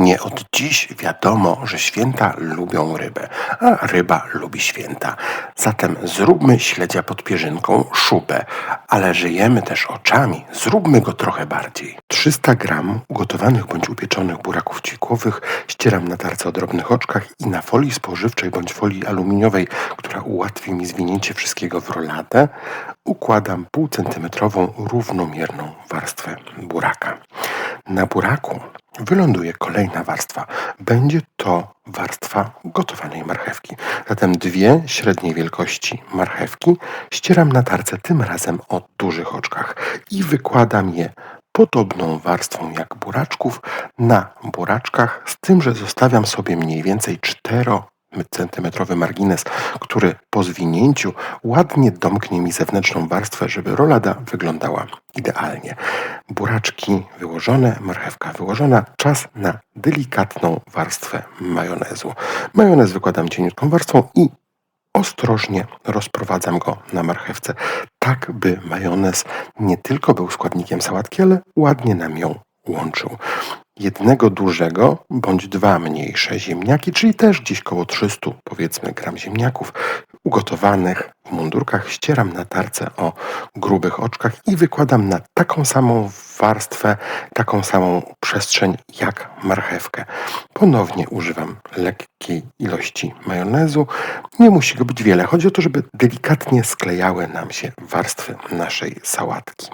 Nie od dziś wiadomo, że święta lubią rybę, a ryba lubi święta. Zatem zróbmy śledzia pod pierzynką szubę, ale żyjemy też oczami, zróbmy go trochę bardziej. 300 gram ugotowanych bądź upieczonych buraków ćwikłowych ścieram na tarce o drobnych oczkach i na folii spożywczej bądź folii aluminiowej, która ułatwi mi zwinięcie wszystkiego w roladę, układam półcentymetrową równomierną warstwę buraka. Na buraku wyląduje kolejna warstwa. Będzie to warstwa gotowanej marchewki. Zatem dwie średniej wielkości marchewki ścieram na tarce tym razem o dużych oczkach i wykładam je podobną warstwą jak buraczków na buraczkach, z tym, że zostawiam sobie mniej więcej 4 centymetrowy margines, który po zwinięciu ładnie domknie mi zewnętrzną warstwę, żeby rolada wyglądała idealnie. Buraczki wyłożone, marchewka wyłożona, czas na delikatną warstwę majonezu. Majonez wykładam cieniutką warstwą i ostrożnie rozprowadzam go na marchewce, tak by majonez nie tylko był składnikiem sałatki, ale ładnie nam ją łączył jednego dużego bądź dwa mniejsze ziemniaki, czyli też gdzieś koło 300 powiedzmy gram ziemniaków ugotowanych w mundurkach ścieram na tarce o grubych oczkach i wykładam na taką samą warstwę, taką samą przestrzeń jak marchewkę. Ponownie używam lekkiej ilości majonezu. Nie musi go być wiele. Chodzi o to, żeby delikatnie sklejały nam się warstwy naszej sałatki.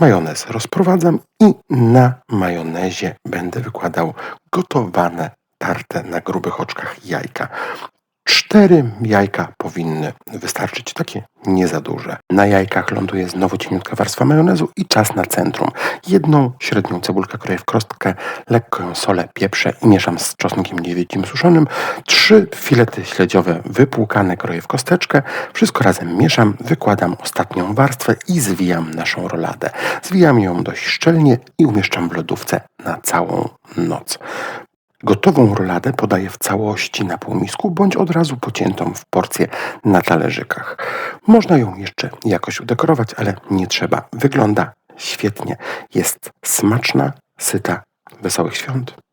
Majonez rozprowadzam i na majonezie będę wykładał gotowane tarte na grubych oczkach jajka. Cztery jajka powinny wystarczyć, takie nie za duże. Na jajkach ląduje znowu cieniutka warstwa majonezu i czas na centrum. Jedną średnią cebulkę kroję w krostkę, lekko ją solę, pieprzę i mieszam z czosnkiem niedźwiedzim suszonym. Trzy filety śledziowe wypłukane kroję w kosteczkę. Wszystko razem mieszam, wykładam ostatnią warstwę i zwijam naszą roladę. Zwijam ją dość szczelnie i umieszczam w lodówce na całą noc. Gotową roladę podaję w całości na półmisku bądź od razu pociętą w porcje na talerzykach. Można ją jeszcze jakoś udekorować, ale nie trzeba. Wygląda świetnie. Jest smaczna, syta. Wesołych świąt.